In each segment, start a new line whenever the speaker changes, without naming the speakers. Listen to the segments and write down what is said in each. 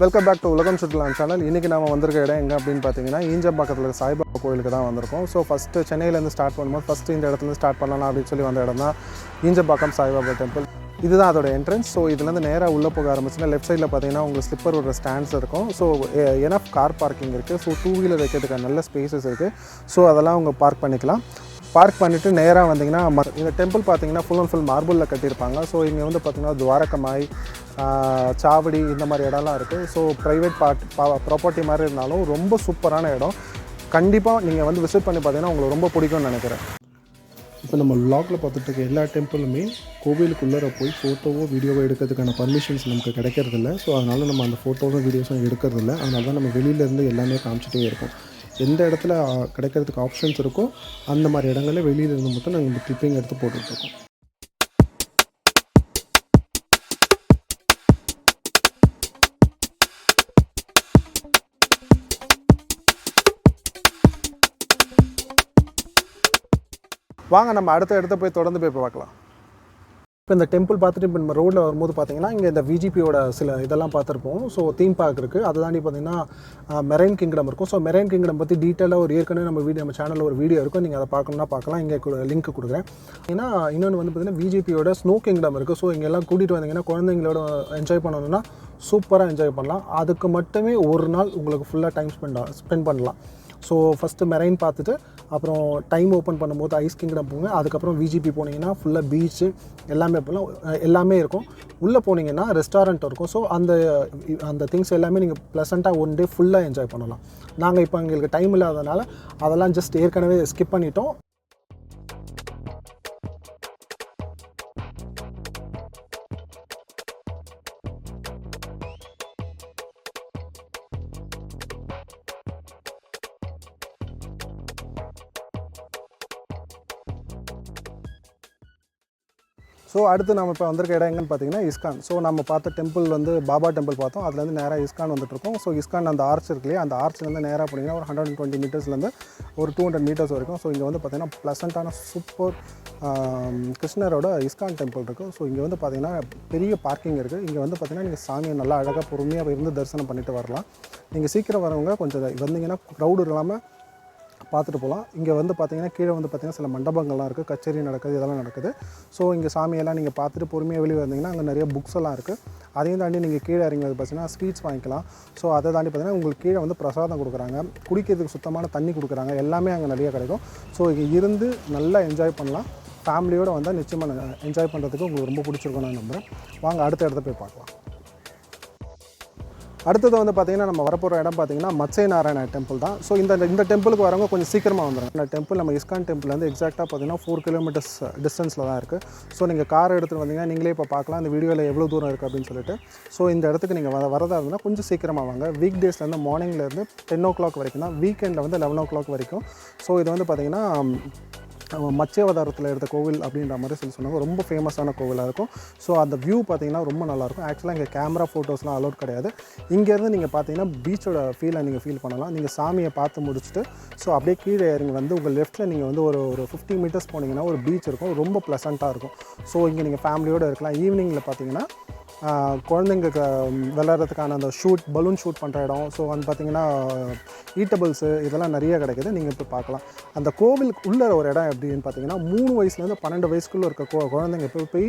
Welcome back to உலகம் சுற்றுலா channel இன்றைக்கி நம்ம வந்திருக்க இடம் எங்கே அப்படின்னு பார்த்தீங்கன்னா ஈஞ்சம்பாக்கத்தில் இருக்க சாய்பாபா கோயிலுக்கு தான் வந்திருக்கோம். ஸோ ஃபஸ்ட்டு சென்னையிலேருந்து ஸ்டார்ட் பண்ணும்போது ஃபஸ்ட்டு இந்த இடத்துலேருந்து ஸ்டார்ட் பண்ணலாம் அப்படின்னு சொல்லி வந்த இடம் தான் ஈஞ்சம்பாக்கம் சாய்பாபா டெம்பிள் இதுதான் அதோட என்ட்ரன்ஸ் ஸோ இதுலேருந்து நேராக உள்ளே போக ஆரம்பிச்சுன்னா லெஃப்ட் சைடில் பார்த்தீங்கன்னா உங்களுக்கு ஸ்லிப்பர் ஒரு ஸ்டாண்ட்ஸ் இருக்கும். ஸோ ஏன்னா கார் பார்க்கிங் இருக்குது ஸோ டூ வீலர் வைக்கிறதுக்கு நல்ல ஸ்பேசஸ் இருக்குது ஸோ அதெல்லாம் அவங்க பார்க் பண்ணிக்கலாம். பார்க் பண்ணிவிட்டு நேராக வந்தீங்கன்னா ம- இந்த டெம்பிள் பார்த்தீங்கன்னா ஃபுல் அண்ட் ஃபுல் மார்பிளில் கட்டியிருப்பாங்க. ஸோ இங்கே வந்து பார்த்திங்கன்னா துவாரகமாய் சாவடி இந்த மாதிரி இடம்லாம் இருக்குது ஸோ ப்ரைவேட் பார்ட் ப்ராப்பர்ட்டி மாதிரி இருந்தாலும் ரொம்ப சூப்பரான இடம். கண்டிப்பாக நீங்கள் வந்து விசிட் பண்ணி பார்த்தீங்கன்னா உங்களுக்கு ரொம்ப பிடிக்கும்னு நினைக்கிறேன். இப்போ நம்ம வ்ளாகில் பார்த்துட்டு இருக்க எல்லா டெம்பிளுமே கோவிலுக்குள்ளே போய் ஃபோட்டோவோ வீடியோவோ எடுக்கிறதுக்கான பர்மிஷன்ஸ் நமக்கு கிடைக்கிறதில்ல. ஸோ அதனால் நம்ம அந்த ஃபோட்டோவும் வீடியோஸும் எடுக்கிறதில்ல. அதனால தான் நம்ம வெளியிலேருந்து எல்லாமே காமிச்சிட்டே இருக்கோம் எந்த இடத்துல கிடைக்கிறதுக்கு ஆப்ஷன்ஸ் இருக்கோ அந்த மாதிரி இடங்களில் வெளியில் இருந்து மட்டும் நாங்கள் இந்த ட்ரிப்பிங் எடுத்து போட்டுட்ருக்கோம். வாங்க நம்ம அடுத்த இடத்த போய் தொடர்ந்து போய் பார்க்கலாம். இப்போ இந்த டெம்பிள் பார்த்துட்டு இப்போ நம்ம ரோட்டில் வரும்போது பார்த்தீங்கன்னா இங்கே இந்த விஜிபியோட சில இதெல்லாம் பார்த்துருப்போம். ஸோ தீம் பார்க் இருக்குது அதை தாண்டி பார்த்தீங்கன்னா மெரைன் கிங்டம் இருக்கும். ஸோ மெரைன் கிங்டம் பற்றி டீட்டெயிலாக ஒரு ஏற்கனவே நம்ம வீடியோ நம்ம சேனலில் ஒரு வீடியோ இருக்கும். நீங்கள் அதை பார்க்கணும்னா பார்க்கலாம். இங்கே லிங்க் கொடுக்குறேன். ஏன்னா இன்னொன்று வந்து பார்த்தீங்கன்னா விஜிபியோட ஸ்னோ கிங்டம் இருக்குது ஸோ இங்கெல்லாம் கூட்டிகிட்டு வந்தீங்கன்னா குழந்தைங்களோட என்ஜாய் பண்ணணும்னா சூப்பராக என்ஜாய் பண்ணலாம். அதுக்கு மட்டுமே ஒரு நாள் உங்களுக்கு ஃபுல்லாக டைம் ஸ்பெண்ட் ஸ்பெண்ட் பண்ணலாம். ஸோ ஃபஸ்ட்டு மெரைன் பார்த்துட்டு அப்புறம் டைம் ஓப்பன் பண்ணும்போது ஐஸ் கிங்டம் போங்க. அதுக்கப்புறம் விஜிபி போனீங்கன்னா ஃபுல்லாக பீச்சு எல்லாமே போகலாம் எல்லாமே இருக்கும். உள்ளே போனீங்கன்னா ரெஸ்டாரண்ட் இருக்கும். ஸோ அந்த அந்த திங்ஸ் எல்லாமே நீங்கள் ப்ளசண்ட்டாக ஒன் டே ஃபுல்லாக என்ஜாய் பண்ணலாம். நாங்கள் இப்போ எங்களுக்கு டைம் இல்லாதனால அதெல்லாம் ஜஸ்ட் ஏற்கனவே ஸ்கிப் பண்ணிட்டோம். அடுத்து நம்ம இப்போ வந்திருக்க இடம் எங்கன்னு பார்த்தீங்கன்னா இஸ்கான். ஸோ நம்ம பார்த்த டெம்பிள் வந்து பாபா டெம்பிள் பார்த்தோம். அதுலேருந்து நேராக இஸ்கான் வந்துட்டுருக்கோம். ஸோ இஸ்கான் அந்த ஆர்ச் இருக்கு இல்லையா? அந்த ஆர்ச்லேருந்து நேராக போனீங்கன்னா ஒரு ஹண்ட்ரட் அண்ட் டுவெண்ட்டி மீட்டர்ஸ்லேருந்து ஒரு டூ ஹண்ட்ரட் மீட்டர்ஸ் வரைக்கும். ஸோ இங்கே வந்து பார்த்தீங்கன்னா ப்ளசண்ட்டான சூப்பர் கிருஷ்ணரோட இஸ்கான் டெம்பிள் இருக்குது ஸோ இங்கே வந்து பார்த்தீங்கன்னா பெரிய பார்க்கிங் இருக்குது இங்கே வந்து பார்த்திங்கன்னா நீங்கள் சாமியை நல்லா அழகாக பொறுமையாக இருந்து தரிசனம் பண்ணிட்டு வரலாம். நீங்கள் சீக்கிரம் வரவங்க கொஞ்சம் வந்தீங்கன்னா க்ரௌடு இல்லாமல் பார்த்துட்டு போகலாம். இங்கே வந்து பார்த்தீங்கன்னா கீழே வந்து பார்த்திங்கன்னா சில மண்டபங்கள்லாம் இருக்குது கச்சேரி நடக்குது இதெல்லாம் நடக்குது. ஸோ இங்கே சாமியெல்லாம் நீங்கள் பார்த்துட்டு பொறுமையாக வெளியே வந்தீங்கன்னா அங்கே நிறைய புக்ஸ் எல்லாம் இருக்குது அதையும் தாண்டி நீங்கள் கீழே இறங்கி வந்து பார்த்தீங்கன்னா ஸ்வீட்ஸ் வாங்கிக்கலாம். ஸோ அதை தாண்டி பார்த்தீங்கன்னா உங்களுக்கு கீழே வந்து பிரசாதம் கொடுக்குறாங்க. குடிக்கிறதுக்கு சுத்தமான தண்ணி கொடுக்குறாங்க. எல்லாமே அங்கே நிறைய கிடைக்கும். ஸோ இங்கே இருந்து நல்லா என்ஜாய் பண்ணலாம். ஃபேமிலியோடு வந்தால் நிச்சயமாக என்ஜாய் பண்ணுறதுக்கு உங்களுக்கு ரொம்ப பிடிச்சிருக்கும் நான் நம்புகிறேன் வாங்க அடுத்த இடத்த போய் பார்க்கலாம். அடுத்தது வந்து பார்த்தீங்கன்னா நம்ம வரப்போகிற இடம் பார்த்தீங்கன்னா மச்சை நாராயண டெம்பிள் தான். ஸோ இந்த இந்த டெம்பிளுக்கு வரவங்க கொஞ்சம் சீக்கிரமாக வந்துடும் இந்த டெம்பிள் நம்ம இஸ்கான் டெம்பிள் வந்து எக்ஸாக்டாக பார்த்தீங்கன்னா ஃபோர் கிலோமீட்டர்ஸ் டிஸ்டன்ஸில் தான் இருக்குது ஸோ நீங்கள் கார் எடுத்துகிட்டு வந்தீங்கன்னா நீங்களே இப்போ பார்க்கலாம் இந்த வீடியோவில் எவ்வளோ தூரம் இருக்குது அப்படின்னு சொல்லிட்டு. ஸோ இந்த இடத்துக்கு நீங்கள் வர வரதாக இருந்தால் கொஞ்சம் சீக்கிரமாக வாங்க. வீக் டேஸ்லேருந்து மார்னிங்லேருந்து டென் ஓ கிளாக் வரைக்கும் தான். வீக்கெண்டில் வந்து லெவன் ஓ கிளாக் வரைக்கும். ஸோ இது வந்து பார்த்தீங்கன்னா அவன் மத்ஸ்யாவதாரத்தில் எடுத்த கோவில் அப்படின்ற மாதிரி சொல்லி சொன்னாங்க. ரொம்ப ஃபேமஸான கோவிலாக இருக்கும். ஸோ அந்த வியூ பார்த்தீங்கன்னா ரொம்ப நல்லாயிருக்கும். ஆக்சுவலாக இங்கே கேமரா ஃபோட்டோஸ்லாம் அலோட் கிடையாது. இங்கேருந்து நீங்கள் பார்த்தீங்கன்னா பீச்சோட ஃபீலை நீங்கள் ஃபீல் பண்ணலாம். நீங்கள் சாமியை பார்த்து முடிச்சுட்டு ஸோ அப்படியே கீழே இறங்கி வந்து உங்கள் லெஃப்ட்டில் நீங்கள் வந்து ஒரு ஒரு ஃபிஃப்டி மீட்டர்ஸ் போனீங்கன்னா ஒரு பீச் இருக்கும். ரொம்ப ப்ளசண்ட்டாக இருக்கும். ஸோ இங்கே நீங்கள் ஃபேமிலியோடு இருக்கலாம். ஈவினிங்கில் பார்த்தீங்கன்னா குழந்தைங்களுக்கு விளையாடுறதுக்கான அந்த ஷூட் பலூன் ஷூட் பண்ணுற இடம். ஸோ வந்து பார்த்தீங்கன்னா ஈட்டபிள்ஸு இதெல்லாம் நிறைய கிடைக்குது. நீங்கள் போய் பார்க்கலாம். அந்த கோவிலுக்கு உள்ள ஒரு இடம் எப்படின்னு பார்த்தீங்கன்னா மூணு வயசுலேருந்து பன்னெண்டு வயசுக்குள்ளே இருக்க கோ குழந்தைங்க போய் போய்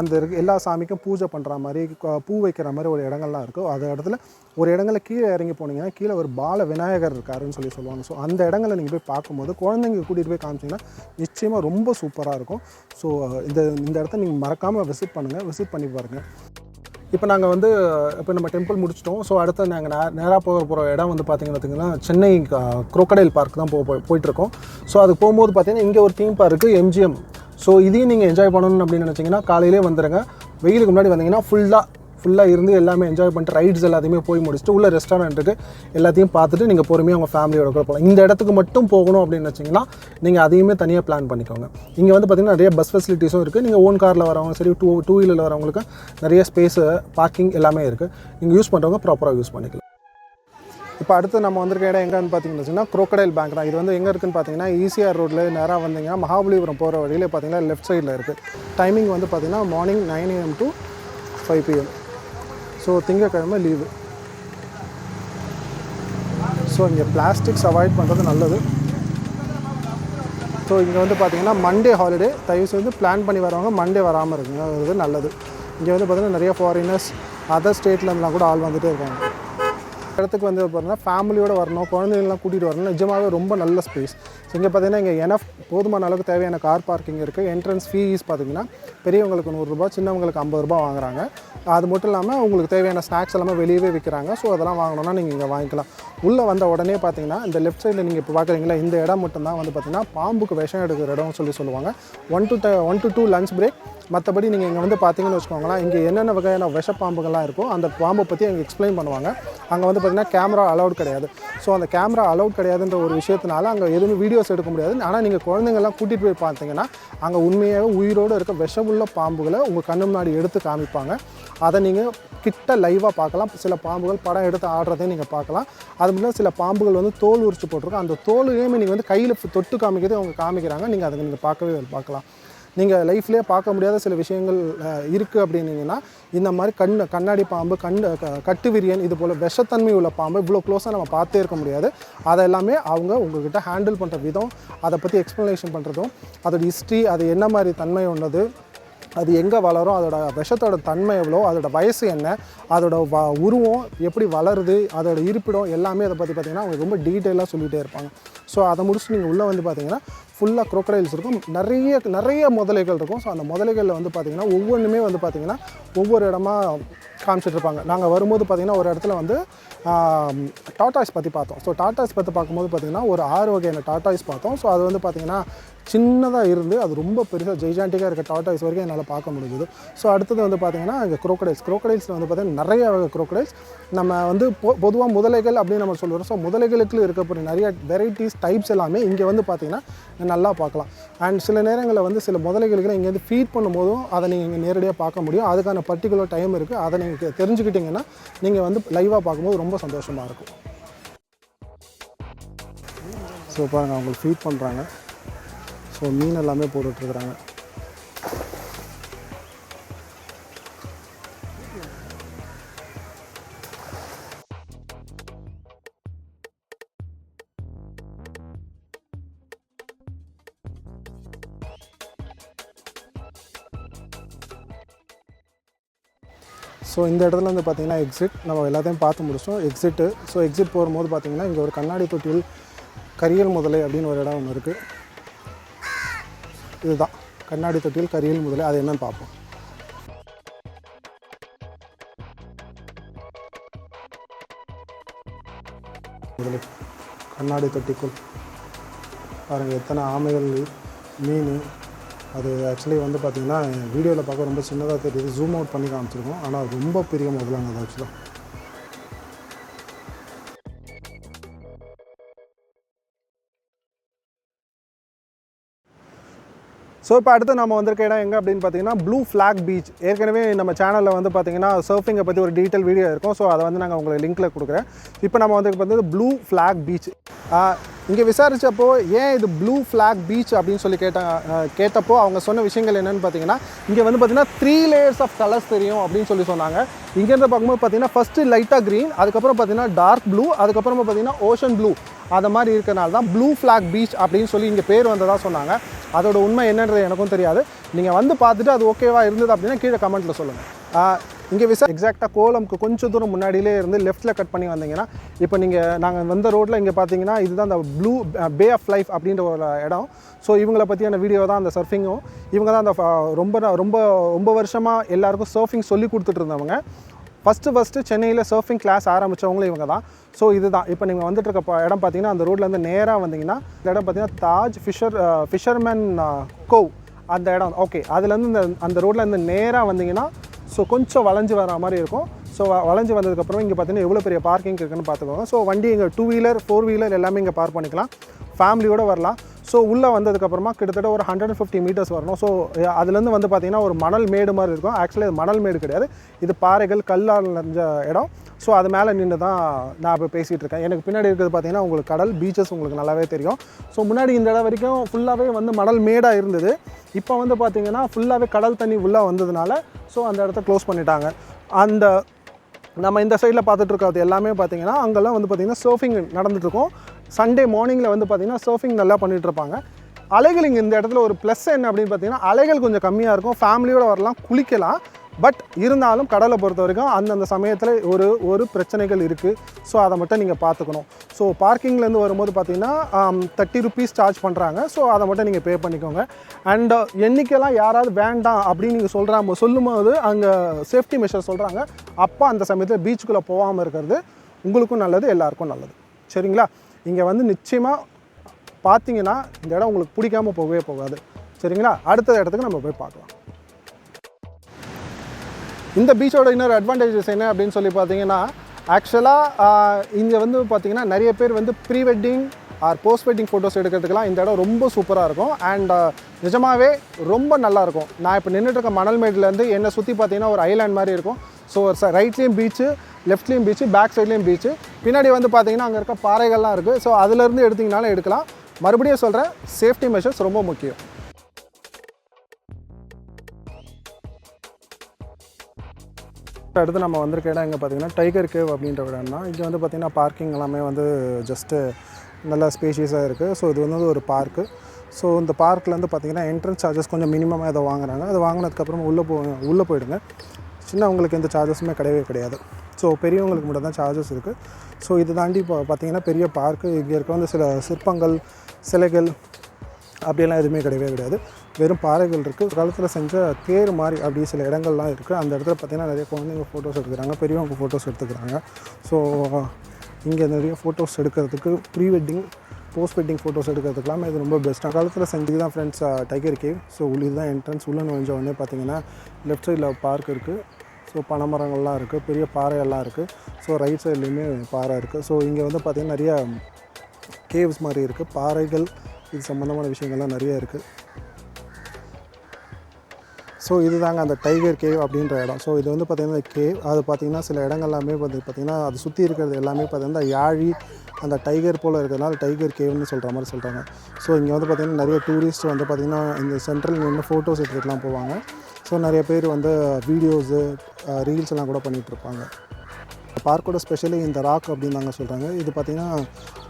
அந்த எல்லா சாமிக்கும் பூஜை பண்ணுற மாதிரி பூ வைக்கிற மாதிரி ஒரு இடங்கள்லாம் இருக்கும் அது இடத்துல ஒரு இடங்களில் கீழே இறங்கி போனீங்கன்னா கீழே ஒரு பால விநாயகர் இருக்காருன்னு சொல்லி சொல்லுவாங்க. ஸோ அந்த இடங்களை நீங்கள் போய் பார்க்கும்போது குழந்தைங்க கூட்டிகிட்டு போய் காமிச்சிங்கன்னா நிச்சயமாக ரொம்ப சூப்பராக இருக்கும். ஸோ இந்த இந்த இடத்த நீங்கள் மறக்காமல் விசிட் பண்ணுங்கள் விசிட் பண்ணி பாருங்கள் இப்போ நாங்கள் வந்து இப்போ நம்ம டெம்பிள் முடிச்சிட்டோம். ஸோ அடுத்து நாங்கள் நே நேராக போக போகிற இடம் வந்து பார்த்திங்கன்னா சென்னை குரோக்கடைல் பார்க் தான் போ போய்- போயிட்டுருக்கோம். ஸோ அது போகும்போது பார்த்திங்கன்னா இங்கே ஒரு தீம் பார்க்கு எம்ஜிஎம் ஸோ இதையும் நீங்கள் என்ஜாய் பண்ணணும் அப்படின்னு நினச்சிங்கன்னா காலையிலே வந்துடுங்க வெயிலுக்கு முன்னாடி வந்தீங்கன்னா ஃபுல்லாக ஃபுல்லாக இருந்து எல்லாமே என்ஜாய் பண்ணிட்டு ரைட்ஸ் எல்லாத்தையுமே போய் முடிச்சுட்டு உள்ள ரெஸ்டாரண்ட்டுக்கு எல்லாத்தையும் பார்த்துட்டு நீங்கள் பொறுமையாக உங்கள் ஃபேமிலியோட கூட போகலாம் இந்த இடத்துக்கு மட்டும் போகணும் அப்படின்னு வச்சிங்கன்னா நீங்கள் அதையுமே தனியாக பிளான் பண்ணிக்கோங்க. இங்கே வந்து பார்த்திங்கன்னா நிறைய பஸ் ஃபெசிலிட்டிஸும் இருக்குது நீங்கள் ஓன் காரில் வரவங்க சரி டூ டூ வீலரில் வரவங்களுக்கு நிறைய ஸ்பேஸு பார்க்கிங் எல்லாமே இருக்குது நீங்கள் யூஸ் பண்ணுறவங்க ப்ராப்பராக யூஸ் பண்ணிக்கலாம். இப்போ அடுத்து நம்ம வந்திருக்க இடம் எங்கேன்னு பார்த்தீங்கன்னு குரோக்கடைல் பேங்க் தான். இது வந்து எங்கே இருக்குன்னு பார்த்தீங்கன்னா ஈசிஆர் ரோட்டில் நேராக வந்தீங்கன்னா மகாபலிபுரம் போகிற வழியில் பார்த்தீங்கன்னா லெஃப்ட் சைடில் இருக்குது டைமிங் வந்து பார்த்தீங்கன்னா morning nine AM to five PM so திங்கக்கிழமை லீவு ஸோ இங்கே பிளாஸ்டிக்ஸ் அவாய்ட் பண்ணுறது நல்லது. ஸோ இங்கே வந்து பார்த்திங்கன்னா மண்டே ஹாலிடே தயவுசெய்து பிளான் பண்ணி வரவங்க மண்டே வராமல் இருக்குங்க அது நல்லது. இங்கே வந்து பார்த்திங்கன்னா நிறைய ஃபாரினர்ஸ் அதர் ஸ்டேட்லலாம் கூட ஆள் வந்துகிட்டே இருக்காங்க. இடத்துக்கு வந்து பார்த்தீங்கன்னா ஃபேமிலியோடு வரணும் குழந்தைங்களாம் கூட்டிகிட்டு வரணும் நிஜமாகவே ரொம்ப நல்ல ஸ்பேஸ் இங்கே பார்த்தீங்கன்னா இங்கே எனஃப் போதுமான அளவுக்கு தேவையான கார் பார்க்கிங் இருக்குது என்ட்ரன்ஸ் ஃபீஸ் பார்த்தீங்கன்னா பெரியவங்களுக்கு நூறுரூபா சின்னவங்களுக்கு ஐம்பது ரூபா வாங்குறாங்க. அது மட்டும் இல்லாமல் உங்களுக்கு தேவையான ஸ்நாக்ஸ் எல்லாமே வெளியவே விற்கிறாங்க ஸோ அதெல்லாம் வாங்கணும்னா நீங்கள் இங்கே வாங்கிக்கலாம். உள்ளே வந்த உடனே பார்த்தீங்கன்னா இந்த லெஃப்ட் சைடில் நீங்கள் இப்போ பார்க்குறீங்களா இந்த இடம் மட்டும்தான் வந்து பார்த்தீங்கன்னா பாம்புக்கு விஷம் எடுக்கிற இடம்னு சொல்லி சொல்லுவாங்க. One to one to two lunch break மற்றபடி நீங்கள் இங்கே வந்து பார்த்தீங்கன்னு வச்சுக்கோங்களேன் இங்கே என்னென்ன வகையான விஷப்பாம்புகள்லாம் இருக்கோ அந்த பாம்பை பற்றி அங்கே எக்ஸ்பிளைன் பண்ணுவாங்க. அங்கே வந்து பார்த்திங்கன்னா கேமரா அலௌட் கிடையாது. ஸோ அந்த கேமரா அலௌட் கிடையாதுன்ற ஒரு விஷயத்தினால அங்கே எதுவுமே வீடியோஸ் எடுக்க முடியாது. ஆனால் நீங்கள் குழந்தைங்கள்லாம் கூட்டிகிட்டு போய் பார்த்தீங்கன்னா அங்கே உண்மையாகவே உயிரோடு இருக்க விஷமுள்ள பாம்புகளை உங்கள் கண்ணு முன்னாடி எடுத்து காமிப்பாங்க. அதை நீங்கள் கிட்ட லைவாக பார்க்கலாம். சில பாம்புகள் படம் எடுத்து ஆடுறதையும் நீங்கள் பார்க்கலாம். அது மட்டும் சில பாம்புகள் வந்து தோல் உரிச்சு போட்டிருக்கும். அந்த தோலையுமே நீங்கள் வந்து கையில் தொட்டு காமிக்கிறதே அவங்க காமிக்கிறாங்க. நீங்கள் அதை நீங்கள் பார்க்கவே பார்க்கலாம். நீங்கள் லைஃப்லேயே பார்க்க முடியாத சில விஷயங்கள் இருக்குது அப்படின்னீங்கன்னா இந்த மாதிரி கண் கண்ணாடி பாம்பு கண் க- கட்டு விரியன் இது போல் விஷத்தன்மை உள்ள பாம்பு இவ்வளோ க்ளோஸாக நம்ம பார்த்தே இருக்க முடியாது. அதை எல்லாமே அவங்க உங்ககிட்ட ஹேண்டில் பண்ணுற விதம் அதை பற்றி எக்ஸ்ப்ளனேஷன் பண்ணுறதும் அதோட ஹிஸ்ட்ரி அது என்ன மாதிரி தன்மை உள்ளது அது எங்கே வளரும் அதோட விஷத்தோட தன்மை எவ்வளோ அதோட வயசு என்ன அதோட வ உருவம் எப்படி வளருது அதோட இருப்பிடம் எல்லாமே அதை பற்றி பார்த்திங்கன்னா அவங்க ரொம்ப டீட்டெயிலாக சொல்லிகிட்டே இருப்பாங்க. ஸோ அதை முடிச்சுட்டு நீங்கள் உள்ளே வந்து பார்த்தீங்கன்னா ஃபுல்லாக குரோக்கரைல்ஸ் இருக்கும். நிறைய நிறைய முதலைகள் இருக்கும். ஸோ அந்த முதலைகளில் வந்து பார்த்தீங்கன்னா ஒவ்வொன்றுமே வந்து பார்த்தீங்கன்னா ஒவ்வொரு இடமா காமிச்சிட்ருப்பாங்க. நாங்கள் வரும்போது பார்த்தீங்கன்னா ஒரு இடத்துல வந்து டாட்டாய்ஸ் பற்றி பார்த்தோம். ஸோ டாட்டாய்ஸ் பற்றி பார்க்கும்போது பார்த்தீங்கன்னா ஒரு ஆறு வகையான டாட்டாய்ஸ் பார்த்தோம். ஸோ அது வந்து பார்த்திங்கன்னா சின்னதாக இருந்து அது ரொம்ப பெருசாக ஜெய்ஜாண்டிக்காக இருக்க டாட்டாய்ஸ் வரைக்கும் என்னால் பார்க்க முடியுது ஸோ அடுத்தது வந்து பார்த்தீங்கன்னா இங்கே குரோக்கடைல்ஸ் குரோக்கடைல்ஸில் வந்து பார்த்தீங்கன்னா நிறைய வகை குரோக்கடைல்ஸ் நம்ம வந்து பொ பொதுவாக முதலைகள் அப்படின்னு நம்ம சொல்லுவோம் ஸோ முதலைகளுக்கு இருக்கக்கூடிய நிறைய வெரைட்டிஸ் டைப்ஸ் எல்லாமே இங்கே வந்து பார்த்திங்கன்னா நல்லா பார்க்கலாம். அண்ட் சில நேரங்களில் வந்து சில முதலைகளுக்கு இங்கேருந்து ஃபீட் பண்ணும்போதும் அதை நீங்கள் இங்கே நேரடியாக பார்க்க முடியும். அதுக்கான பர்டிகுலர் டைம் இருக்குது அதை நீங்கள் தெரிஞ்சுக்கிட்டிங்கன்னா நீங்கள் வந்து லைவாக பார்க்கும்போது ரொம்ப சந்தோஷமாக இருக்கும். ஸோ பாருங்கள் அவங்களுக்கு ஃபீட் பண்ணுறாங்க ஸோ மீன் எல்லாமே போட்டுட்ருக்குறாங்க ஸோ இந்த இடத்துல வந்து பார்த்திங்கன்னா எக்ஸிட் நம்ம எல்லாத்தையும் பார்த்து முடிச்சோம் எக்ஸிட்டு ஸோ எக்ஸிட் போகும்போது பார்த்திங்கன்னா இங்கே ஒரு கண்ணாடி தொட்டியில் கரியல் முதலை அப்படின்னு ஒரு இடம் ஒன்று இருக்குது இதுதான். கண்ணாடி தொட்டியில் கரியல் முதலை. அது என்னன்னு பார்ப்போம். முதலை. கண்ணாடி தொட்டிக்குள். பாருங்கள் எத்தனை ஆமைகள் மீன் அது ஆக்சுவலி வந்து பார்த்திங்கன்னா வீடியோவில் பார்க்க ரொம்ப சின்னதாக தெரியுது. ஜூம் அவுட் பண்ணி காமிச்சிருக்கோம். ஆனால் ரொம்ப பெரிய முதலாங்க அது ஆக்சுவலாக ஸோ இப்போ அடுத்து நம்ம வந்திருக்க இடம் எங்கே அப்படின்னு பார்த்தீங்கன்னா ப்ளூ ஃப்ளாக் பீச் ஏற்கனவே நம்ம சேனலில் வந்து பார்த்தீங்கன்னா சர்ஃபிங்கை பற்றி ஒரு டீட்டெயில் வீடியோ இருக்கும். ஸோ அதை வந்து நாங்கள் உங்களுக்கு லிங்க்கில் கொடுக்குறேன். இப்போ நம்ம வந்து பார்த்தது ப்ளூ ஃப்ளாக் பீச் இங்கே விசாரித்தப்போ ஏன் இது ப்ளூ ஃப்ளாக் பீச் அப்படின்னு சொல்லி கேட்ட கேட்டப்போ அவங்க சொன்ன விஷயங்கள் என்னென்னு பார்த்தீங்கன்னா இங்கே வந்து பார்த்தீங்கன்னா த்ரீ லேயர்ஸ் ஆஃப் கலர்ஸ் தெரியும் அப்படின்னு சொல்லி சொன்னாங்க. இங்கேருந்து பார்க்கும்போது பார்த்தீங்கன்னா ஃபஸ்ட்டு லைட்டாக க்ரீன் அதுக்கப்புறம் பார்த்தீங்கன்னா டார்க் ப்ளூ அதுக்கப்புறமா பார்த்தீங்கன்னா ஓஷன் ப்ளூ அது மாதிரி இருக்கனால தான் ப்ளூ ஃப்ளாக் பீச் அப்படின்னு சொல்லி இங்கே பேர் வந்ததாக சொன்னாங்க. அதோட உண்மை என்னன்றது எனக்கும் தெரியாது. நீங்கள் வந்து பார்த்துட்டு அது ஓகேவா இருந்தது அப்படின்னா கீழே கமெண்ட்டில் சொல்லுங்கள் இங்கே விசா எக்ஸாக்டாக கோலம்க்கு கொஞ்சம் தூரம் முன்னாடியிலே இருந்து லெஃப்ட்டில் கட் பண்ணி வந்தீங்கன்னா இப்போ நீங்கள் நாங்கள் வந்த ரோட்டில் இங்கே பார்த்தீங்கன்னா இதுதான் அந்த ப்ளூ பே ஆஃப் லைஃப் அப்படின்ற ஒரு இடம். ஸோ இவங்கள பற்றியான வீடியோ தான் அந்த சர்ஃபிங்கும் இவங்க தான் அந்த ஃப- ரொம்ப ரொம்ப ரொம்ப வருஷமாக எல்லாருக்கும் சர்ஃபிங் சொல்லி கொடுத்துட்டு இருந்தவங்க. ஃபஸ்ட்டு ஃபஸ்ட்டு சென்னையில் சர்ஃபிங் கிளாஸ் ஆரம்பித்தவங்களும் இவங்க தான். ஸோ இதுதான். இப்போ நீங்கள் வந்துட்டு இருக்க இடம் பார்த்தீங்கன்னா அந்த ரோட்லேருந்து நேராக வந்தீங்கன்னா இந்த இடம் பார்த்தீங்கன்னா தாஜ் ஃபிஷர் ஃபிஷர்மேன் கோவ் அந்த இடம். ஓகே அதுலேருந்து இந்த அந்த ரோட்டில் இருந்து நேராக வந்தீங்கன்னா ஸோ கொஞ்சம் வளைஞ்சு வர மாதிரி இருக்கும். ஸோ வளைஞ்சு வந்ததுக்கப்புறம் இங்கே பார்த்தீங்கன்னா எவ்வளோ பெரிய பார்க்கிங் இருக்குன்னு பார்த்துக்கோங்க ஸோ வண்டி இங்கே டூ வீலர் ஃபோர் வீலர் எல்லாமே இங்கே பார்க் பண்ணிக்கலாம். ஃபேமிலியோடு வரலாம். ஸோ உள்ளே வந்ததுக்கப்புறமா கிட்டத்தட்ட ஒரு ஹண்ட்ரட் அண்ட் ஃபிஃப்டி மீட்டர்ஸ் வரணும். ஸோ அதுலேருந்து வந்து பார்த்திங்கன்னா ஒரு மணல் மேடு மாதிரி இருக்கும். ஆக்சுவலி அது மணல் மேடு கிடையாது. இது பாறைகள் கல்லால் நிறைஞ்ச இடம். ஸோ அது மேலே நின்று தான் நான் இப்போ பேசிகிட்டு இருக்கேன். எனக்கு பின்னாடி இருக்கிறது பார்த்திங்கன்னா உங்களுக்கு கடல் பீச்சஸ் உங்களுக்கு நல்லாவே தெரியும். ஸோ முன்னாடி இந்த இடம் வரைக்கும் ஃபுல்லாகவே வந்து மணல் மேடாக இருந்தது. இப்போ வந்து பார்த்திங்கன்னா ஃபுல்லாகவே கடல் தண்ணி உள்ளே வந்ததுனால ஸோ அந்த இடத்த க்ளோஸ் பண்ணிட்டாங்க. அந்த நம்ம இந்த சைடில் பார்த்துட்டு இருக்கிறது எல்லாமே பார்த்தீங்கன்னா அங்கெல்லாம் வந்து பார்த்திங்கன்னா சர்ஃபிங் நடந்துட்டுருக்கும் சண்டே மார்னிங்கில் வந்து பார்த்திங்கன்னா சர்ஃபிங் நல்லா பண்ணிகிட்ருப்பாங்க அலைகள் இங்கே இந்த இடத்துல ஒரு ப்ளஸ் என்ன அப்படின்னு பார்த்தீங்கன்னா அலைகள் கொஞ்சம் கம்மியாக இருக்கும். ஃபேமிலியோடு வரலாம் குளிக்கலாம். பட் இருந்தாலும் கடலை பொறுத்த வரைக்கும் அந்தந்த சமயத்தில் ஒரு ஒரு பிரச்சனைகள் இருக்குது ஸோ அதை மட்டும் நீங்கள் பார்த்துக்கணும். ஸோ பார்க்கிங்லேருந்து வரும்போது பார்த்தீங்கன்னா தேர்ட்டி um, ருபீஸ் சார்ஜ் பண்ணுறாங்க ஸோ அதை மட்டும் நீங்கள் பே பண்ணிக்கோங்க. அண்ட் uh, எண்ணிக்கைலாம் யாராவது வேண்டாம் அப்படின்னு நீங்கள் சொல்கிறாங்க சொல்லும்போது அங்கே சேஃப்டி மெஷர் சொல்கிறாங்க அப்போ அந்த சமயத்தில் பீச்சுக்குள்ளே போகாமல் இருக்கிறது உங்களுக்கும் நல்லது எல்லாருக்கும் நல்லது. சரிங்களா? இங்கே வந்து நிச்சயமாக பார்த்தீங்கன்னா இந்த இடம் உங்களுக்கு பிடிக்காம போகவே போகாது. சரிங்களா? அடுத்த இடத்துக்கு நம்ம போய் பார்க்கலாம். இந்த பீச்சோட இன்னொரு அட்வான்டேஜஸ் என்ன அப்படின்னு சொல்லி பார்த்தீங்கன்னா ஆக்சுவலாக இங்கே வந்து பார்த்தீங்கன்னா நிறைய பேர் வந்து pre wedding or post wedding photos எடுக்கிறதுக்கெலாம் இந்த இடம் ரொம்ப சூப்பராக இருக்கும். அண்ட் நிஜமாகவே ரொம்ப நல்லாயிருக்கும் நான் இப்போ நின்றுட்டு இருக்க மணல்மேட்லேருந்து என்னை சுற்றி பார்த்தீங்கன்னா ஒரு ஐலாண்ட் மாதிரி இருக்கும். ஸோ ரைட்லேயும் பீச்சு லெஃப்ட்லேயும் பீச்சு பேக் சைட்லேயும் பீச்சு பின்னாடி வந்து பார்த்தீங்கன்னா அங்கே இருக்க பாறைகள்லாம் இருக்குது ஸோ அதுலேருந்து எடுத்திங்கனாலும் எடுக்கலாம். மறுபடியும் சொல்கிறேன் சேஃப்டி மெஷர்ஸ் ரொம்ப முக்கியம். அடுத்து நம்ம வந்திருக்க இடம் எங்கே பார்த்தீங்கன்னா டைகர் கேவ் அப்படின்ற இடம் தான் இங்கே வந்து பார்த்திங்கன்னா பார்க்கிங் எல்லாமே வந்து ஜஸ்ட்டு நல்லா ஸ்பேஷியஸாக இருக்குது ஸோ இது வந்து ஒரு பார்க்கு ஸோ இந்த பார்க்கில் வந்து பார்த்திங்கன்னா என்ட்ரன்ஸ் சார்ஜஸ் கொஞ்சம் மினிமமாக இதை வாங்குறாங்க. அதை வாங்கினதுக்கப்புறம் உள்ளே போ உள்ளே போயிடுங்க. சின்னவங்களுக்கு எந்த சார்ஜஸுமே கிடையவே கிடையாது. ஸோ பெரியவங்களுக்கு மட்டும் தான் சார்ஜஸ் இருக்குது ஸோ இது தாண்டி இப்போ பார்த்தீங்கன்னா பெரிய பார்க்கு இங்கே இருக்க வந்து சில சிற்பங்கள் சிலைகள் அப்படியெல்லாம் எதுவுமே கிடையவே கிடையாது. வெறும் பாறைகள் இருக்குது காலத்தில் செஞ்ச தேர் மாதிரி அப்படி சில இடங்கள்லாம் இருக்குது அந்த இடத்துல பார்த்திங்கன்னா நிறைய குழந்தைங்க ஃபோட்டோஸ் எடுத்துக்கிறாங்க. பெரியவங்க ஃபோட்டோஸ் எடுத்துக்கிறாங்க. ஸோ இங்கே நிறைய ஃபோட்டோஸ் எடுக்கிறதுக்கு pre wedding post wedding photos எடுக்கிறதுக்கெல்லாம் இது ரொம்ப பெஸ்ட்டாக காலத்தில் செஞ்சு தான் ஃப்ரெண்ட்ஸ் டைகர் கேவ் ஸோ உள்ளே தான் என்ட்ரன்ஸ் உள்ள நுழைஞ்ச உடனே பார்த்தீங்கன்னா லெஃப்ட் சைடில் பார்க் இருக்குது ஸோ பனைமரங்கள்லாம் இருக்குது பெரிய பாறையெல்லாம் இருக்குது ஸோ ரைட் சைட்லேயுமே பாறை இருக்குது ஸோ இங்கே வந்து பார்த்திங்கன்னா நிறைய கேவ்ஸ் மாதிரி இருக்குது பாறைகள் இது சம்மந்தமான விஷயங்கள்லாம் நிறைய இருக்குது ஸோ இதுதாங்க அந்த டைகர் கேவ் அப்படின்ற இடம். ஸோ இது வந்து பார்த்திங்கன்னா கேவ் அது பார்த்திங்கன்னா சில இடங்கள் எல்லாமே வந்து பார்த்திங்கன்னா அது சுற்றி இருக்கிறது எல்லாமே பார்த்திங்கன்னா யாழி அந்த டைகர் போல் இருக்கிறதுனால டைகர் கேவ்னு சொல்கிற மாதிரி சொல்கிறாங்க ஸோ இங்கே வந்து பார்த்திங்கன்னா நிறைய டூரிஸ்ட் வந்து பார்த்திங்கன்னா இந்த சென்ட்ரல் நின்று ஃபோட்டோஸ் எடுத்துகிட்டுலாம் போவாங்க. ஸோ நிறைய பேர் வந்து வீடியோஸு ரீல்ஸ் எல்லாம் கூட பண்ணிகிட்ருப்பாங்க பார்க்கோட ஸ்பெஷலி இந்த ராக் அப்படின்னு நாங்கள் சொல்கிறாங்க இது பார்த்திங்கன்னா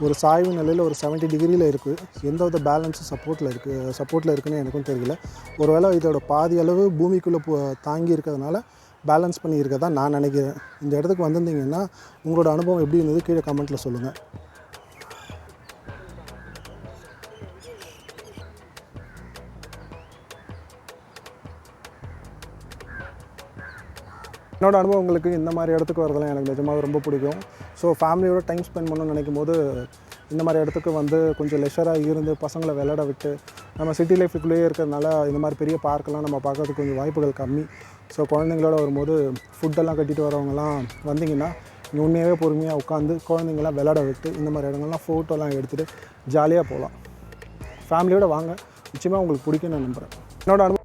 ஒரு சாய்வு நிலையில் ஒரு 70 டிகிரியில் இருக்குது எந்த வித பேலன்ஸும் சப்போர்ட்டில் இருக்குது சப்போர்ட்டில் இருக்குன்னு எனக்கும் தெரியல. ஒருவேளை இதோட பாதி அளவு பூமிக்குள்ளே போ தாங்கி இருக்கிறதுனால பேலன்ஸ் பண்ணி நான் நினைக்கிறேன். இந்த இடத்துக்கு வந்திருந்தீங்கன்னா உங்களோட அனுபவம் எப்படி இருந்தது? கீழே கமெண்ட்டில் சொல்லுங்கள் என்னோட அனுபவம் உங்களுக்கு இந்த மாதிரி இடத்துக்கு வரதெல்லாம் எனக்கு நிஜமாக ரொம்ப பிடிக்கும். ஸோ ஃபேமிலியோட டைம் ஸ்பெண்ட் பண்ணணும்னு நினைக்கும் போது இந்த மாதிரி இடத்துக்கு வந்து கொஞ்சம் லெஷராக இருந்து பசங்களை விளையாட விட்டு நம்ம சிட்டி லைஃபுக்குள்ளேயே இருக்கிறதுனால இந்த மாதிரி பெரிய பார்க்கெல்லாம் நம்ம பார்க்கறதுக்கு கொஞ்சம் வாய்ப்புகள் கம்மி. ஸோ குழந்தைங்களோட வரும்போது ஃபுட்டெல்லாம் கட்டிட்டு வரவங்கலாம் வந்தீங்கன்னா இங்கே உண்மையாகவே பொறுமையாக உட்காந்து குழந்தைங்களாம் விளையாட விட்டு இந்த மாதிரி இடங்கள்லாம் ஃபோட்டோலாம் எடுத்துகிட்டு ஜாலியாக போகலாம். ஃபேமிலியோட வாங்க. நிச்சயமாக உங்களுக்கு பிடிக்கும் நான் நம்புகிறேன் என்னோட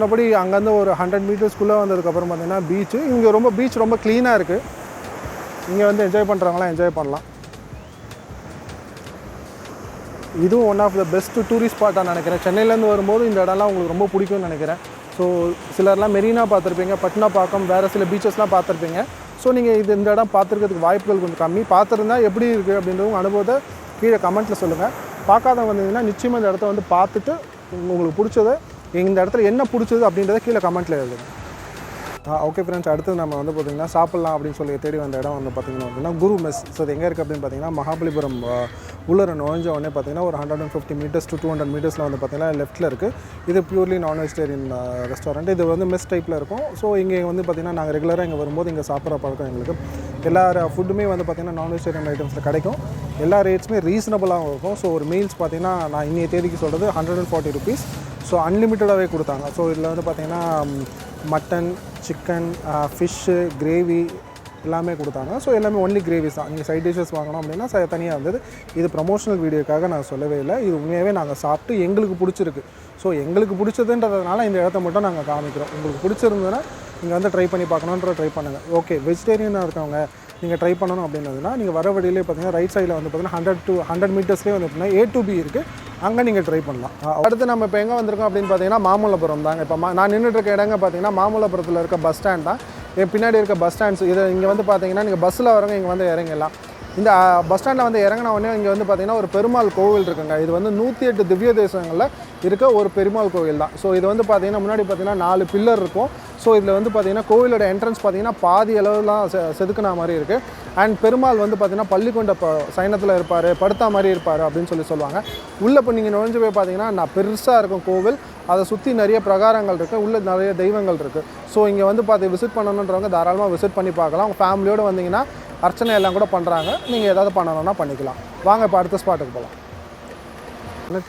மற்றபடி அங்கேருந்து ஒரு ஹண்ட்ரட் மீட்டர்ஸ்க்குள்ளே வந்ததுக்கப்புறம் பார்த்தீங்கன்னா பீச்சு இங்கே ரொம்ப பீச் ரொம்ப க்ளீனாக இருக்குது இங்கே வந்து என்ஜாய் பண்ணுறவங்களாம் என்ஜாய் பண்ணலாம். இதுவும் one of the best tourist ஸ்பாட்டாக நினைக்கிறேன். சென்னையிலேருந்து வரும்போது இந்த இடம்லாம் உங்களுக்கு ரொம்ப பிடிக்கும்னு நினைக்கிறேன். ஸோ சிலர்லாம் மெரினா பார்த்துருப்பீங்க பட்னா பட்னாப்பாக்கம் வேறு சில பீச்சஸ்லாம் பார்த்துருப்பீங்க. ஸோ நீங்கள் இது இந்த இடம் பார்த்துருக்கிறதுக்கு வாய்ப்புகள் கொஞ்சம் கம்மி. பார்த்துருந்தா எப்படி இருக்குது அப்படின்ற உங்கள் அனுபவத்தை கீழே கமெண்ட்டில் சொல்லுங்கள் பார்க்காதவங்க வந்தீங்கன்னா நிச்சயமாக இந்த இடத்த வந்து பார்த்துட்டு உங்களுக்கு பிடிச்சதை இந்த இடத்துல என்ன பிடிச்சது அப்படின்றத கீழே கமெண்ட்டில் எழுதுங்க. ஓகே ஃப்ரெண்ட்ஸ் அடுத்து நம்ம வந்து பார்த்திங்கன்னா சாப்பிட்லாம் அப்படின்னு சொல்லி தேடி வந்த இடம் வந்து பார்த்திங்கன்னா அப்படின்னா குரு மெஸ். ஸோ இது எங்கே இருக்குது அப்படின்னு பார்த்தீங்கன்னா மகாபலிபுரம் உள்ளர நுழைஞ்ச உடனே பார்த்தீங்கன்னா ஒரு hundred and fifty metres to two hundred மீட்டர்ஸில் வந்து பார்த்தீங்கன்னா லெஃப்ட்டில் இருக்குது இது பியூர்லி நான் வெஜிடேரியன் ரெஸ்டாரண்ட் இது வந்து மெஸ் டைப்பில் இருக்கும். ஸோ இங்கே வந்து பார்த்திங்கன்னா நாங்கள் ரெகுலராக இங்கே வரும்போது இங்கே சாப்பிட்ற பழக்கம் எங்களுக்கு. எல்லா ஃபுட்டுமே வந்து பார்த்திங்கன்னா நான் வெஜிடேரியன் ஐட்டம்ஸில் கிடைக்கும். எல்லா ரேட்ஸுமே ரீசனபுளாகவும் இருக்கும். ஸோ ஒரு மீல்ஸ் பார்த்தீங்கன்னா நான் இன்றைய தேதிக்கு சொல்கிறது hundred and forty rupees so அன்லிமிட்டடாகவே கொடுத்தாங்க. ஸோ இதில் வந்து பார்த்திங்கன்னா மட்டன் சிக்கன் ஃபிஷ்ஷு கிரேவி எல்லாமே கொடுத்தாங்க. ஸோ எல்லாமே ஒன்லி கிரேவிஸ் தான். நீங்கள் சைட் டிஷ்ஷஸ் வாங்கணும் அப்படின்னா ச தனியாக வந்தது இது ப்ரமோஷனல் வீடியோக்காக நான் சொல்லவே இல்லை. இது உண்மையாகவே நாங்கள் சாப்பிட்டு எங்களுக்கு பிடிச்சிருக்கு. ஸோ எங்களுக்கு பிடிச்சதுன்றதுனால இந்த இடத்த மட்டும் நாங்கள் காமிக்கிறோம். உங்களுக்கு பிடிச்சிருந்ததுன்னா நீங்கள் வந்து ட்ரை பண்ணி பார்க்கணுன்ற ட்ரை பண்ணுங்கள் ஓகே வெஜிடேரியனாக இருக்கவங்க நீங்கள் ட்ரை பண்ணணும் அப்படின்னதுன்னா நீங்கள் வர வழியிலே பார்த்தீங்கன்னா ரைட் சைடில் வந்து பார்த்தீங்கன்னா ஹண்ட்ரட் டு ஹண்ட்ரட் மீட்டர்ஸ்லேயே வந்து பார்த்தீங்கன்னா ஏ டு பி இருக்குது அங்கே நீங்கள் ட்ரை பண்ணலாம். அடுத்து நம்ம இப்போ எங்கே வந்திருக்கோம் அப்படின்னு பார்த்தீங்கன்னா மாமல்லபுரம் தாங்க. இப்போ மா- நான் நின்றுட்டு இருக்க இடங்க பார்த்தீங்கன்னா மாமல்லபுரத்தில் இருக்க பஸ் ஸ்டாண்ட் தான். என் பின்னாடி இருக்க பஸ் ஸ்டாண்ட்ஸ் இதை இங்கே வந்து பார்த்தீங்கன்னா நீங்கள் பஸ்ஸில் வரவங்க இங்கே வந்து இறங்கிடலாம். இந்த பஸ் ஸ்டாண்டில் வந்து இறங்கின உடனே இங்கே வந்து பார்த்திங்கன்னா ஒரு பெருமாள் கோவில் இருக்குங்க. இது வந்து நூற்றி எட்டு திவ்ய தேசங்களில் இருக்க ஒரு பெருமாள் கோவில் தான். ஸோ இது வந்து பார்த்திங்கன்னா முன்னாடி பார்த்திங்கன்னா நாலு பில்லர் இருக்கும். ஸோ இதில் வந்து பார்த்திங்கன்னா கோவிலோட என்ட்ரன்ஸ் பார்த்தீங்கன்னா பாதி அளவுலாம் செ செதுக்குன மாதிரி இருக்குது அண்ட் பெருமாள் வந்து பார்த்திங்கன்னா பள்ளிக்கொண்ட ப சைனத்தில் இருப்பார் படுத்தா மாதிரி இருப்பார் அப்படின்னு சொல்லி சொல்லுவாங்க. உள்ளே இப்போ நீங்கள் நுழைஞ்சு போய் பார்த்தீங்கன்னா நான் பெருசாக இருக்கும் கோவில். அதை சுற்றி நிறைய பிரகாரங்கள் இருக்குது உள்ளே நிறைய தெய்வங்கள் இருக்குது ஸோ இங்கே வந்து பார்த்து விசிட் பண்ணணுன்றவங்க தாராளமாக விசிட் பண்ணி பார்க்கலாம் உங்கள் ஃபேமிலியோடு வந்தீங்கன்னா அர்ச்சனை எல்லாம் கூட பண்ணுறாங்க நீங்கள் ஏதாவது பண்ணணும்னா பண்ணிக்கலாம். வாங்க இப்போ அடுத்த ஸ்பாட்டுக்கு போகலாம்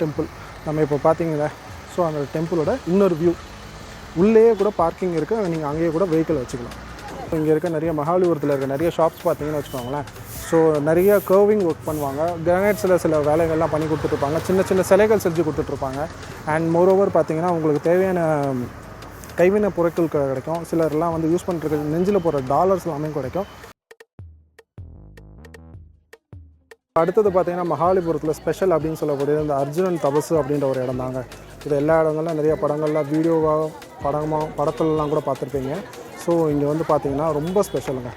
டெம்பிள் நம்ம இப்போ பார்த்தீங்களா ஸோ அந்த டெம்பிளோட இன்னொரு வியூ உள்ளேயே கூட பார்க்கிங் இருக்குது நீங்கள் அங்கேயே கூட வெஹிக்கிள் வச்சுக்கலாம். இங்கே இருக்க நிறைய மகாலிபுரத்தில் இருக்க நிறைய ஷாப்ஸ் பார்த்தீங்கன்னு வச்சுக்கோங்களேன். ஸோ நிறைய கர்விங் ஒர்க் பண்ணுவாங்க. கிரானைட்ஸில் சில வேலைகள்லாம் பண்ணி கொடுத்துட்ருப்பாங்க. சின்ன சின்ன சிலைகள் செஞ்சு கொடுத்துட்ருப்பாங்க. அண்ட் மோரோவர் பார்த்தீங்கன்னா உங்களுக்கு தேவையான கைவினை பொருட்கள் கிடைக்கும். சிலர்லாம் வந்து யூஸ் பண்ணுறதுக்கு நெஞ்சில் போகிற டாலர்ஸ் எல்லாமே கிடைக்கும். அடுத்தது பார்த்தீங்கன்னா மகாலிபுரத்தில் ஸ்பெஷல் அப்படின்னு சொல்லக்கூடிய இந்த அர்ஜுனன் தபசு அப்படின்ற ஒரு இடம் தாங்க. இது எல்லா இடங்கள்லாம் நிறைய படங்கள்லாம் வீடியோவாக படமாக படத்துலலாம் கூட பார்த்துருப்பீங்க. ஸோ இங்கே வந்து பார்த்தீங்கன்னா ரொம்ப ஸ்பெஷலுங்க.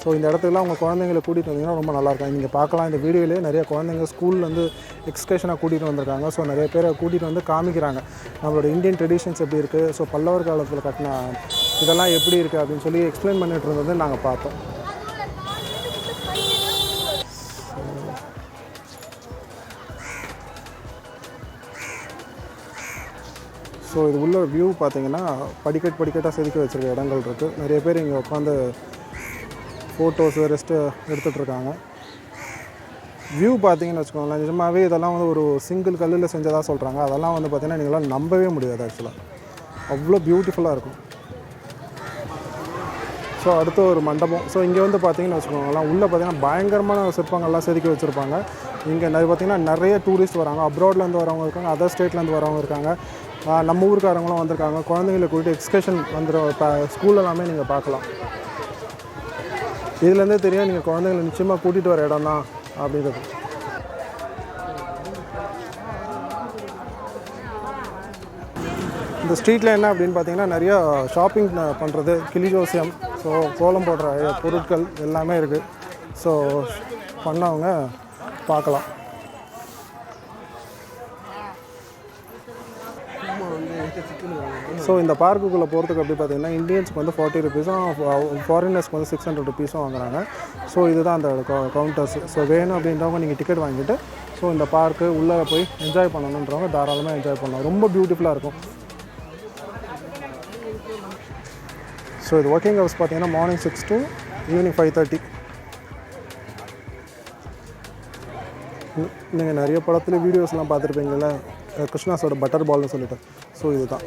ஸோ இந்த இடத்துக்குலாம் உங்கள் குழந்தைங்களை கூட்டிகிட்டு வந்தீங்கன்னா ரொம்ப நல்லாயிருக்கும். நீங்கள் பார்க்கலாம் இந்த வீடியோலேயே நிறைய குழந்தைங்க ஸ்கூல்லேருந்து எக்ஸ்கர்ஷனாக கூட்டிகிட்டு வந்திருக்காங்க. ஸோ நிறைய பேரை கூட்டிகிட்டு வந்து காமிக்கிறாங்க. நம்மளோட இந்தியன் ட்ரெடிஷன்ஸ் எப்படி இருக்குது ஸோ பல்லவர் காலத்தில் கட்டின இதெல்லாம் எப்படி இருக்குது அப்படின்னு சொல்லி எக்ஸ்பிளைன் பண்ணிட்டு இருந்தது நாங்கள் பார்த்தோம். ஸோ இது உள்ள வியூ பார்த்தீங்கன்னா படிக்கட் படிக்கட்டாக செதுக்கி வச்சிருக்க இடங்கள் இருக்குது நிறைய பேர் இங்கே உட்காந்து ஃபோட்டோஸு ரெஸ்ட்டு எடுத்துகிட்ருக்காங்க வியூ பார்த்தீங்கன்னு வச்சுக்கோங்களேன் நிஜமாகவே இதெல்லாம் வந்து ஒரு சிங்கிள் கல்லில் செஞ்சதாக சொல்கிறாங்க அதெல்லாம் வந்து பார்த்தீங்கன்னா நீங்களாம் நம்பவே முடியாது ஆக்சுவலாக அவ்வளோ பியூட்டிஃபுல்லாக இருக்கும். ஸோ அடுத்து ஒரு மண்டபம். ஸோ இங்கே வந்து பார்த்தீங்கன்னு வச்சுக்கோங்களேன் உள்ளே பார்த்தீங்கன்னா பயங்கரமான சிற்பங்கள்லாம் செதுக்கி வச்சுருப்பாங்க. இங்கே நிறைய பார்த்தீங்கன்னா நிறைய டூரிஸ்ட் வராங்க. அப்ராட்லேருந்து வரவங்க இருக்காங்க அதர் ஸ்டேட்லேருந்து வரவங்க இருக்காங்க. நம்ம ஊருக்காரங்களும் வந்திருக்காங்க. குழந்தைங்களை கூட்டிட்டு எக்ஸ்கர்ஷன் வந்துடும் இப்போ ஸ்கூல் எல்லாமே நீங்கள் பார்க்கலாம். இதுலேருந்தே தெரியும் நீங்கள் குழந்தைங்களை நிச்சயமாக கூட்டிகிட்டு வர இடம் தான் அப்படின்றது. இந்த ஸ்ட்ரீட்டில் என்ன அப்படின்னு பார்த்தீங்கன்னா நிறைய ஷாப்பிங் பண்ணுறது கிளி ஜோசியம் ஸோ கோலம் போடுற பொருட்கள் எல்லாமே இருக்குது ஸோ பண்ணவங்க பார்க்கலாம். ஸோ இந்த பார்க்குக்குள்ளே போகிறதுக்கு அப்படி பார்த்தீங்கன்னா இந்தியன்ஸ்க்கு வந்து ஃபார்ட்டி ருபீஸும் ஃபாரினர்ஸ்க்கு வந்து சிக்ஸ் ஹண்ட்ரட் ருபீஸும் வாங்குறாங்க. ஸோ இதுதான் அந்த கவுண்டர்ஸ் ஸோ வேணும் அப்படின்றவங்க நீங்கள் டிக்கெட் வாங்கிட்டு ஸோ இந்த பார்க்கு உள்ளே போய் என்ஜாய் பண்ணணுன்றவங்க தாராளமாக என்ஜாய் பண்ணலாம். ரொம்ப பியூட்டிஃபுல்லாக இருக்கும். ஸோ இது ஒர்க்கிங் ஹவர்ஸ் பார்த்தீங்கன்னா morning six to evening five thirty நீங்கள் நிறைய படத்தில் வீடியோஸ்லாம் பார்த்துருப்பீங்கள்ல கிருஷ்ணாஸோட பட்டர் பால்னு சொல்லிட்டு. ஸோ இதுதான்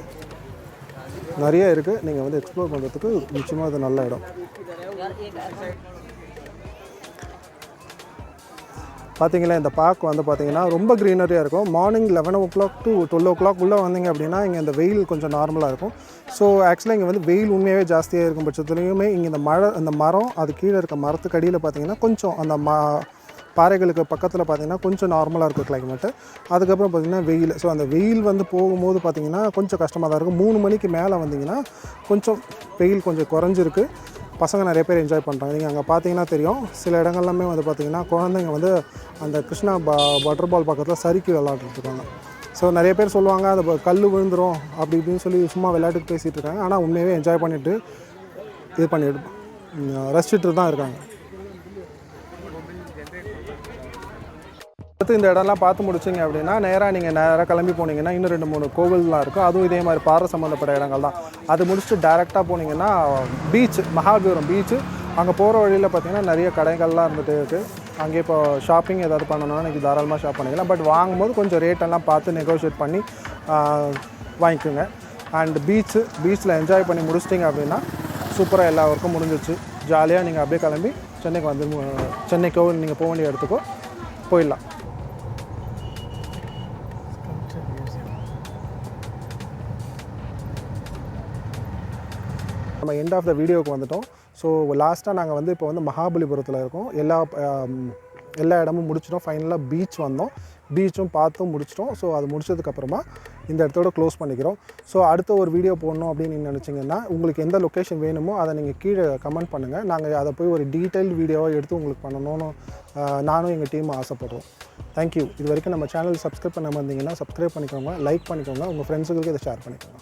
நிறைய இருக்குது நீங்கள் வந்து எக்ஸ்ப்ளோர் பண்ணுறதுக்கு நிச்சயமாக இது நல்ல இடம். பார்த்தீங்களா இந்த பார்க் வந்து பார்த்தீங்கன்னா ரொம்ப க்ரீனரியாக இருக்கும். Morning eleven o'clock to twelve o'clock உள்ளே வந்தீங்க அப்படின்னா இங்கே இந்த வெயில் கொஞ்சம் நார்மலாக இருக்கும். ஸோ ஆக்சுவலாக இங்கே வந்து வெயில் உண்மையாகவே ஜாஸ்தியாக இருக்கும் பட்சத்துலையுமே இங்கே இந்த மழை அந்த மரம் அது கீழே இருக்க மரத்துக்கு அடியில் பார்த்தீங்கன்னா கொஞ்சம் அந்த ம பாறைகளுக்கு பக்கத்தில் பார்த்தீங்கன்னா கொஞ்சம் நார்மலாக இருக்கும் கிளைமேட்டு அதுக்கப்புறம் பார்த்தீங்கன்னா வெயில். ஸோ அந்த வெயில் வந்து போகும்போது பார்த்தீங்கன்னா கொஞ்சம் கஷ்டமாக தான் இருக்கும். மூணு மணிக்கு மேலே வந்தீங்கன்னா கொஞ்சம் வெயில் கொஞ்சம் குறைஞ்சிருக்கு. பசங்க நிறைய பேர் என்ஜாய் பண்ணுறாங்க நீங்கள் அங்கே பார்த்தீங்கன்னா தெரியும். சில இடங்கள்லாமே வந்து பார்த்திங்கன்னா குழந்தைங்க வந்து அந்த கிருஷ்ணா ப பட்டர் பால் பக்கத்தில் சறுக்கி விளாண்டுட்டு ஸோ நிறைய பேர் சொல்லுவாங்க அது கல் விழுந்துரும். அப்படி இப்படின்னு சொல்லி சும்மா விளையாட்டுக்கு பேசிகிட்டு இருக்காங்க. ஆனால் உண்மையாகவே என்ஜாய் பண்ணிவிட்டு இது பண்ணிட்டு ரசிச்சுட்டு தான் இருக்காங்க. பார்த்து இந்த இடம்லாம் பார்த்து முடிச்சிங்க அப்படின்னா நேராக நீங்கள் நேராக கிளம்பி போனீங்கன்னா இன்னும் ரெண்டு மூணு கோவில்லாம் இருக்கும். அதுவும் இதே மாதிரி பாறை சம்மந்தப்பட்ட இடங்கள் தான். அது முடிச்சுட்டு டேரெக்டாக போனீங்கன்னா பீச் மகாபீரம் பீச்சு அங்கே போகிற வழியில் பார்த்தீங்கன்னா நிறைய கடைகள்லாம் இருந்துட்டு இருக்குது அங்கே இப்போ ஷாப்பிங் ஏதாவது பண்ணணும்னா நீங்கள் தாராளமாக ஷாப் பண்ணிக்கலாம். பட் வாங்கும்போது கொஞ்சம் ரேட்டெல்லாம் பார்த்து நெகோஷியேட் பண்ணி வாங்கிக்கோங்க. அண்ட் பீச்சு பீச்சில் என்ஜாய் பண்ணி முடிச்சிட்டிங்க அப்படின்னா சூப்பராக எல்லா ஒர்க்கும் முடிஞ்சிச்சு ஜாலியாக நீங்கள் அப்படியே கிளம்பி சென்னைக்கு வந்து சென்னைக்கோ நீங்கள் போக வேண்டிய இடத்துக்கோ போயிடலாம். நம்ம எண்ட் ஆஃப் த வீடியோவுக்கு வந்துட்டோம். ஸோ லாஸ்ட்டாக நாங்கள் வந்து இப்போ வந்து மகாபலிபுரத்தில் இருக்கோம். எல்லா எல்லா இடமும் முடிச்சிட்டோம். ஃபைனலாக பீச் வந்தோம். பீச்சும் பார்த்தும் முடிச்சிட்டோம். ஸோ அது முடிச்சதுக்கப்புறமா இந்த இடத்தோட க்ளோஸ் பண்ணிக்கிறோம். ஸோ அடுத்த ஒரு வீடியோ போடணும் அப்படின்னு நீங்கள் நினச்சிங்கன்னா உங்களுக்கு எந்த லொக்கேஷன் வேணுமோ அதை நீங்கள் கீழே கமெண்ட் பண்ணுங்கள் நாங்கள் அதை போய் ஒரு டீட்டெயில் வீடியோவாக எடுத்து உங்களுக்கு பண்ணணும்னு நானும் எங்கள் டீம் ஆசைப்படுறோம். தேங்க்யூ இது வரைக்கும் நம்ம சேனல் சப்ஸ்கிரைப் பண்ண வந்தீங்கன்னா சப்ஸ்கிரைப் பண்ணிக்கோங்க லைக் பண்ணிக்கோங்க. உங்கள் ஃப்ரெண்ட்ஸுங்களுக்கு இதை ஷேர் பண்ணிக்கோங்க.